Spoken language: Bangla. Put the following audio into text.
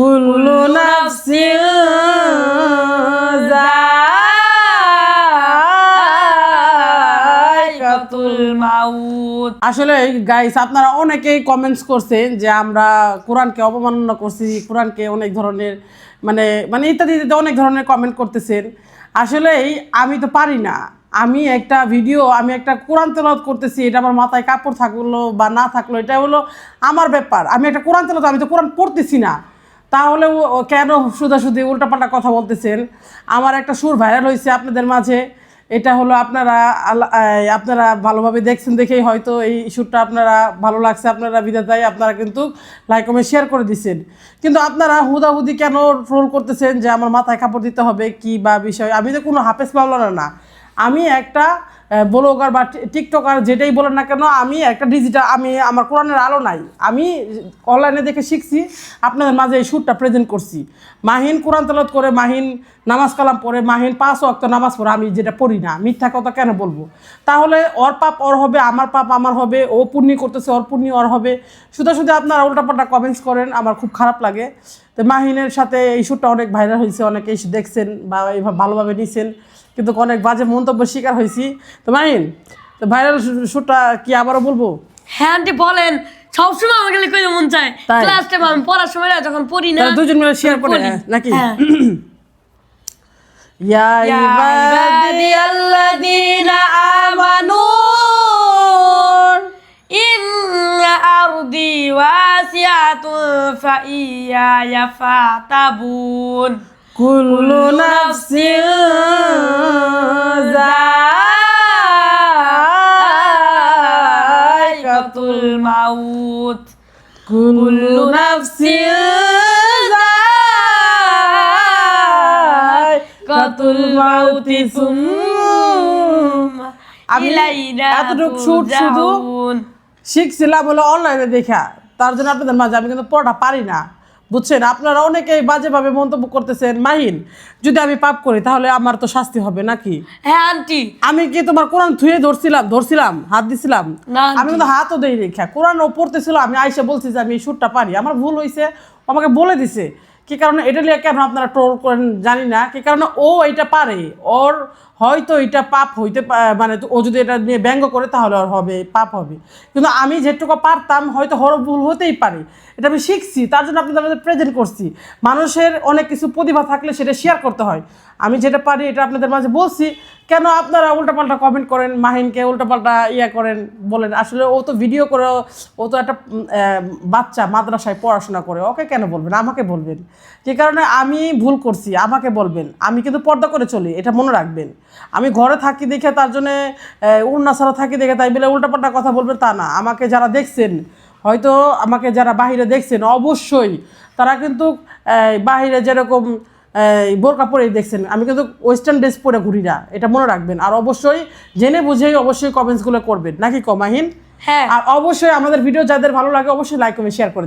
কুল্লু মাউত। আসলে গাইস আপনারা অনেকেই কমেন্টস করছেন যে আমরা কোরআনকে অবমাননা করছি কোরআনকে অনেক ধরনের মানে মানে ইত্যাদি ইত্যাদি অনেক ধরনের কমেন্ট করতেছেন। আসলেই আমি তো পারি না। আমি একটা ভিডিও আমি একটা কোরআন তেলাওয়াত করতেছি এটা আমার মাথায় কাপড় থাকল বা না থাকল এটা হলো আমার ব্যাপার। আমি একটা কোরআন তেলাওয়াত আমি তো কোরআন পড়তেছি না। তাহলে কেন সুদাসুদি উল্টাপাল্টা কথা বলতেছেন? আমার একটা সুর ভাইরাল হয়েছে আপনাদের মাঝে। এটা হলো আপনারা আপনারা ভালোভাবে দেখছেন দেখেই হয়তো এই সুরটা আপনারা ভালো লাগছে, আপনারা বিধাতাই আপনারা কিন্তু লাইক কমে শেয়ার করে দিচ্ছেন কিন্তু আপনারা হুদাহুদি কেন ট্রোল করতেছেন যে আমার মাথায় কাপড় দিতে হবে, কি বা বিষয়? আমি তো কোনো হাফেজ মাওলানা না। আমি একটা ব্লগার বা টিকটকার যেটাই বলেন না কেন, আমি একটা ডিজিটাল আমি আমার কোরআনের আলো নাই। আমি অনলাইনে দেখে শিখছি, আপনাদের মাঝে এই সুরটা প্রেজেন্ট করছি। মাহিন কোরআন তেলত করে, মাহিন নামাজ কালাম পড়ে, মাহিন পাঁচ অক্ত নামাজ পড়ে, আমি যেটা পড়ি না, মিথ্যা কথা কেন বলব? তাহলে ওর পাপ ওর হবে, আমার পাপ আমার হবে, ও পূর্ণি করতেছে, ওর পুণ্যি ওর হবে। শুধু শুধু আপনারা উল্টাপাল্টা কমেন্টস করেন, আমার খুব খারাপ লাগে। তো মাহিনের সাথে এই শ্যুটটা অনেক ভাইরাল হয়েছে অনেকেই দেখছেন বা এইভাবে ভালোভাবে নিছেন। কিন্তু অনেক বাজে মন্তব্য শিকার হয়েছি। তো মাহিন তো ভাইরাল শ্যুটটা কি আবারও বলব? হ্যাঁ আন্টি বলেন। সবসময় আমাকে লিখে মন চায়। ক্লাস টাইম আমি পড়ার সময় যখন পড়ি না দুজন মিলে শেয়ার করে হ্যাঁ, নাকি? হ্যাঁ। ইয়া ইবাদি فإياي فاعتبون কুল্লু নাফসিন যায়কাতুল মাউত কুল্লু নাফসিন যায়কাতুল মাউতি সুম্মা আমি ইলাইনা এতটুকু শুট শুধু তুরজাউন। শিখছিলাম হলো অনলাইনে দেখা তার জন্য আপনাদের মাঝে আমি কিন্তু পড়াটা পারি না। বুঝছেন? আপনারা অনেকেই বাজেভাবে মন্তব্য করতেছেন মাহিন যদি আমি পাপ করি তাহলে আমার তো শাস্তি হবে নাকি? হ্যাঁ আন্টি। আমি কি তোমার কোরআন ধুয়ে ধরছিলাম? ধরছিলাম? হাত দিছিলাম? আমি কিন্তু হাতও দেই রেখা কোরআন ও পড়তেছিল আমি আইসা বলছি যে আমি এই সুরটা পারি। আমার ভুল হয়েছে আমাকে বলে দিছে। কি কারণে? এটা নিয়ে কেমন আপনারা ট্রোল করেন জানি না। কি কারণে? ও এটা পারে। ওর হয়তো এটা পাপ হইতে মানে ও যদি এটা নিয়ে ব্যঙ্গ করে তাহলে ওর হবে, পাপ হবে। কিন্তু আমি যেটুকু পারতাম, হয়তো হর ভুল হতেই পারে। এটা আমি শিখছি, তার জন্য আপনাদের প্রেজেন্ট করছি। মানুষের অনেক কিছু প্রতিভা থাকলে সেটা শেয়ার করতে হয়। আমি যেটা পারি, এটা আপনাদের মাঝে বলছি। কেন আপনারা উল্টাপাল্টা কমেন্ট করেন? মাহিনকে উল্টাপাল্টা ইয়া করেন, বলেন। আসলে ও তো ভিডিও করে, ও তো একটা বাচ্চা মাদ্রাসায় পড়াশোনা করে। ওকে কেন বলবেন? আমাকে বলবেন। যে কারণে আমি ভুল করছি, আমাকে বলবেন। আমি কিন্তু পর্দা করে চলি, এটা মনে রাখবেন। আমি ঘরে থাকি দেখে তার জন্যে উন্না ছাড়া থাকি দেখে তাই বলে উল্টাপাল্টা কথা বলবেন তা না। আমাকে যারা দেখছেন, হয়তো আমাকে যারা বাহিরে দেখছেন, অবশ্যই তারা কিন্তু বাহিরে যেরকম বোরকা পরে দেখছেন আমি কিন্তু ওয়েস্টার্ন ড্রেস পরে ঘুরি না এটা মনে রাখবেন। আর অবশ্যই জেনে বুঝেই অবশ্যই কমেন্টসগুলো করবেন। নাকি কমাহিন? হ্যাঁ। আর অবশ্যই আমাদের ভিডিও যাদের ভালো লাগে অবশ্যই লাইক কমেন্ট শেয়ার করে